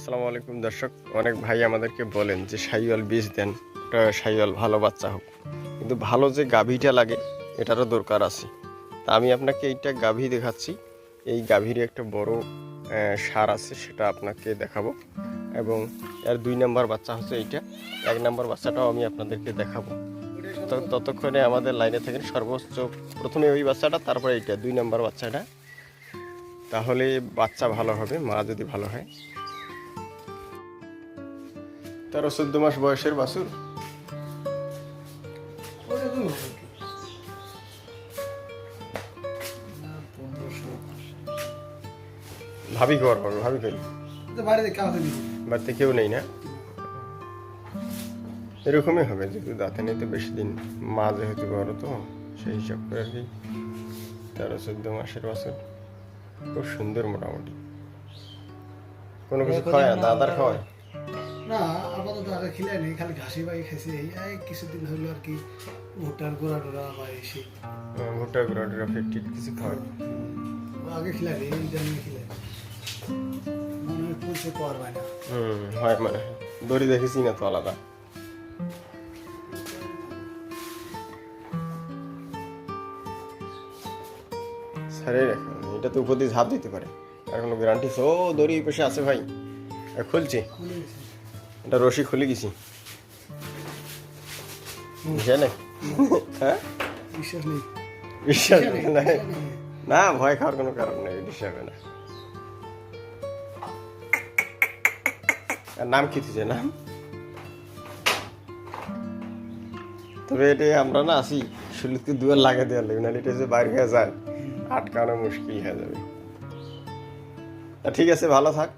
আসসালামু আলাইকুম দর্শক। অনেক ভাই আমাদেরকে বলেন যে সাইওয়াল বীজ দেন, ওটা সাইওয়াল ভালো বাচ্চা হোক। কিন্তু ভালো যে গাভীটা লাগে, এটারও দরকার আছে। তা আমি আপনাকে এইটা গাভী দেখাচ্ছি। এই গাভীর একটা বড় সার আছে, সেটা আপনাকে দেখাবো। এবং এর দুই নাম্বার বাচ্চা হচ্ছে এইটা। এক নাম্বার বাচ্চাটাও আমি আপনাদেরকে দেখাবো। ততক্ষণে আমাদের লাইনে থাকেন সর্বোচ্চ। প্রথমে ওই বাচ্চাটা, তারপরে এইটা, দুই নাম্বার বাচ্চাটা। তাহলে বাচ্চা ভালো হবে, মা যদি ভালো হয়। তেরো চোদ্দ মাস বয়সের বাছুর? ভাবি হবে ভাবি কই বাড়িতে কেউ নেই না? এরকমই হবে যেহেতু দাঁতে নেই তো বেশি দিন। মা যেহেতু বড় তো সেই হিসাব করে আর কি। তেরো চোদ্দ মাসের বাছুর। খুব সুন্দর মোটামুটি। কোনো কিছু খায় না দাদার খাওয়ায়? না আপাতত খিলাই নেই খালি ঘাসি বাই খাইছে। এই এই কিছুদিন হইল আর কি ভুট্টার গোড়া টোড়া বা এসে। আহ, ভুট্টা গুঁড়া টুড়া কিছু খাওয়ায় আগে খিলাই নেই এই জন্য খিলাই মনে হয় পুষে পাওয়ার পায় না। হুম হয় মানে দড়ি দেখেছি না তো আলাদা। এটা তো উপর দিয়ে ঝাঁপ দিতে পারে। আর কোনো গ্যারান্টি ও দড়ি এই পাশে আছে ভাই। আর খুলছি। এটা রশি খুলে গেছি। বুঝে না হ্যাঁ? বিশ্বাস নেই। বিশ্বাস নেই, না বিশ্বাস। না ভয় খাওয়ার কোনো কারণ নেই হিসাবে না। আর নাম কি তুই নাম তবে এটা আমরা না আসি শুলিতে দুয়ার লাগে দেওয়ার লাগবে নাহলে এটা যে বাইরে হয়ে যায় আটকানো মুশকিল হয়ে যাবে। তা ঠিক আছে ভালো থাক।